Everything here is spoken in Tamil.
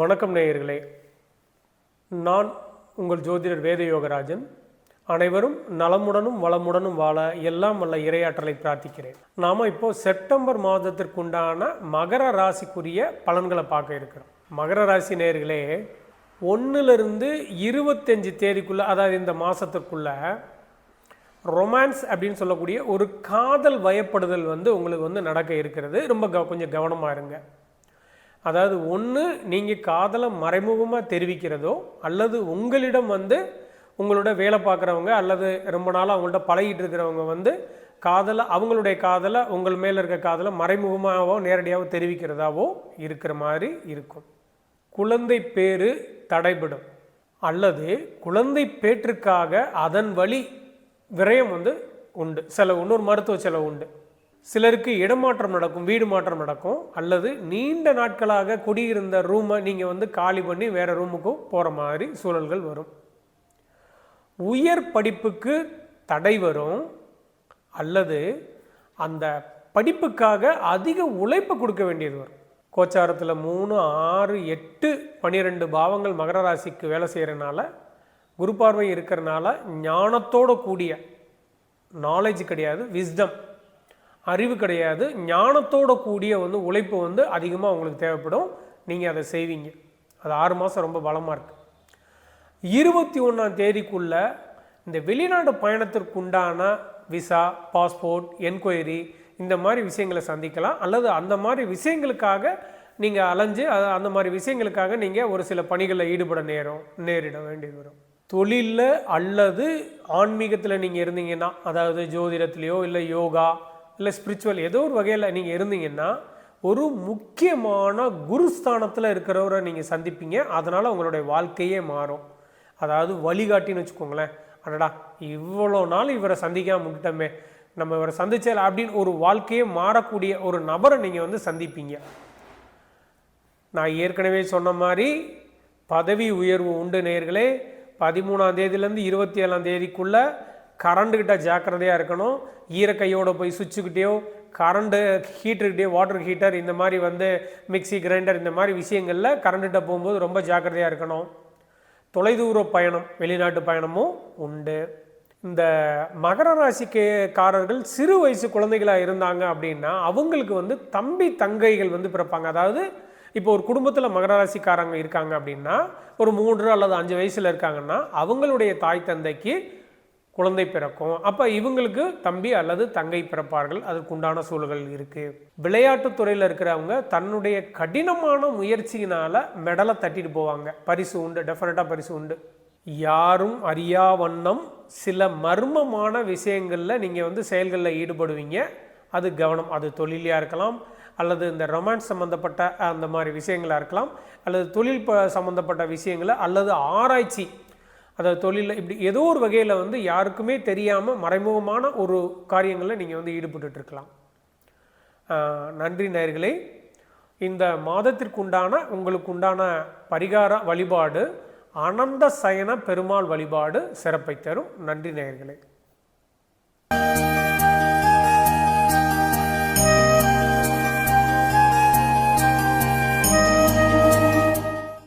வணக்கம் நேயர்களே. நான் உங்கள் ஜோதிடர் வேத யோகராஜன் அனைவரும் நலமுடனும் வளமுடனும் வாழ எல்லாம் வல்ல இரையாற்றலை பிரார்த்திக்கிறேன். நாம் இப்போ செப்டம்பர் மாதத்திற்குண்டான மகர ராசிக்குரிய பலன்களை பார்க்க இருக்கிறோம். மகர ராசி நேயர்களே ஒன்றுலேருந்து இருபத்தஞ்சி தேதிக்குள்ளே அதாவது இந்த மாதத்துக்குள்ளே ரொமான்ஸ் அப்படின்னு சொல்லக்கூடிய ஒரு காதல் வயப்படுதல் வந்து உங்களுக்கு வந்து நடக்க இருக்கிறது. ரொம்ப க கொஞ்சம் கவனமாக இருங்க. அதாவது ஒன்று நீங்கள் காதலை மறைமுகமாக தெரிவிக்கிறதோ அல்லது உங்களிடம் வந்து உங்களோட வேலை பார்க்குறவங்க அல்லது ரொம்ப நாளாக அவங்கள்ட்ட பழகிட்டு இருக்கிறவங்க வந்து காதலை அவங்களுடைய காதலை உங்கள் மேலே இருக்க காதலை மறைமுகமாகவோ நேரடியாகவோ தெரிவிக்கிறதாவோ இருக்கிற மாதிரி இருக்கும். குழந்தை பேரு தடைபடும். அல்லது குழந்தை பேற்றுக்காக அதன் வழி விரயம் வந்து உண்டு. செலவு இன்னொரு மருத்துவ செலவு உண்டு. சிலருக்கு இடமாற்றம் நடக்கும் வீடு மாற்றம் நடக்கும் அல்லது நீண்ட நாட்களாக குடியிருந்த ரூமை நீங்கள் வந்து காலி பண்ணி வேறு ரூமுக்கு போகிற மாதிரி சூழல்கள் வரும். உயர் படிப்புக்கு தடை வரும் அல்லது அந்த படிப்புக்காக அதிக உழைப்பு கொடுக்க வேண்டியது வரும். கோச்சாரத்தில் மூணு ஆறு எட்டு பன்னிரெண்டு பாவங்கள் மகர ராசிக்கு வேலை செய்கிறனால குரு பார்வை இருக்கிறனால ஞானத்தோட கூடிய நாலேஜ் கிடையாது விஸ்டம் அறிவு கிடையாது. ஞானத்தோட கூடிய வந்து உழைப்பு வந்து அதிகமாக உங்களுக்கு தேவைப்படும். நீங்கள் அதை செய்வீங்க. அது ஆறு மாதம் ரொம்ப பலமாக இருக்குது இருபத்தி ஒன்றாம் தேதிக்குள்ளே இந்த வெளிநாடு பயணத்திற்கு உண்டான விசா பாஸ்போர்ட் என்கொயரி இந்த மாதிரி விஷயங்களை சந்திக்கலாம். அல்லது அந்த மாதிரி விஷயங்களுக்காக நீங்கள் அலைஞ்சு அந்த மாதிரி விஷயங்களுக்காக நீங்கள் ஒரு சில பணிகளில் ஈடுபட நேரம் நேரிட வேண்டியது வரும். தொழிலில் அல்லது ஆன்மீகத்தில் நீங்கள் இருந்தீங்கன்னா அதாவது ஜோதிடத்துலேயோ இல்லை யோகா இல்லை ஸ்பிரிச்சுவல் ஏதோ ஒரு வகையில் நீங்கள் இருந்தீங்கன்னா ஒரு முக்கியமான குருஸ்தானத்தில் இருக்கிறவரை நீங்கள் சந்திப்பீங்க. அதனால் உங்களுடைய வாழ்க்கையே மாறும். அதாவது வழிகாட்டின்னு வச்சுக்கோங்களேன். அடடா இவ்வளோ நாள் இவரை சந்திக்காம முட்டமே நம்ம இவரை சந்திச்சல அப்படின்னு ஒரு வாழ்க்கையே மாறக்கூடிய ஒரு நபரை நீங்கள் வந்து சந்திப்பீங்க. நான் ஏற்கனவே சொன்ன மாதிரி பதவி உயர்வு உண்டு நேயர்களே. பதிமூணாம் தேதியிலேருந்து இருபத்தி ஏழாம் தேதிக்குள்ளே கரண்ட்டுக்கிட்ட ஜாக்கிரதையாக இருக்கணும். ஈரக்கையோட போய் சுவிட்சுக்கிட்டேயோ கரண்ட்டு ஹீட்டருக்கிட்டேயோ வாட்டர் ஹீட்டர் இந்த மாதிரி வந்து மிக்ஸி கிரைண்டர் இந்த மாதிரி விஷயங்களில் கரண்ட்டுகிட்ட போகும்போது ரொம்ப ஜாக்கிரதையாக இருக்கணும். தொலைதூர பயணம் வெளிநாட்டு பயணமும் உண்டு. இந்த மகர ராசிக்காரர்கள் சிறு வயசு குழந்தைகளாக இருந்தாங்க அப்படின்னா அவங்களுக்கு வந்து தம்பி தங்கைகள் வந்து பிறப்பாங்க. அதாவது இப்போ ஒரு குடும்பத்தில் மகர ராசிக்காரங்க இருக்காங்க அப்படின்னா ஒரு மூன்று அல்லது அஞ்சு வயசில் இருக்காங்கன்னா அவங்களுடைய தாய் தந்தைக்கு குழந்தை பிறக்கும். அப்போ இவங்களுக்கு தம்பி அல்லது தங்கை பிறப்பார்கள். அதற்குண்டான சூழல்கள் இருக்குது விளையாட்டு துறையில் இருக்கிறவங்க தன்னுடைய கடினமான முயற்சியினால் மெடலை தட்டிட்டு போவாங்க. பரிசு உண்டு டெஃபினட்டாக பரிசு உண்டு. யாரும் அறியா வண்ணம் சில மர்மமான விஷயங்களில் நீங்கள் வந்து செயல்களில் ஈடுபடுவீங்க. அது கவனம். அது தொழிலையாக இருக்கலாம். அல்லது இந்த ரொமான்ஸ் சம்மந்தப்பட்ட அந்த மாதிரி விஷயங்களாக இருக்கலாம். அல்லது தொழில் ப சம்மந்தப்பட்ட விஷயங்களை அல்லது ஆராய்ச்சி அதாவது தொழிலில் இப்படி ஏதோ ஒரு வகையில் வந்து யாருக்குமே தெரியாமல் மறைமுகமான ஒரு காரியங்களில் நீங்கள் வந்து ஈடுபட்டுட்டு இருக்கலாம் நன்றி நேர்களே இந்த மாதத்திற்குண்டான உங்களுக்குண்டான பரிகார வழிபாடு அனந்த சயன பெருமாள் வழிபாடு சிறப்பை தரும். நன்றி நேயர்களே.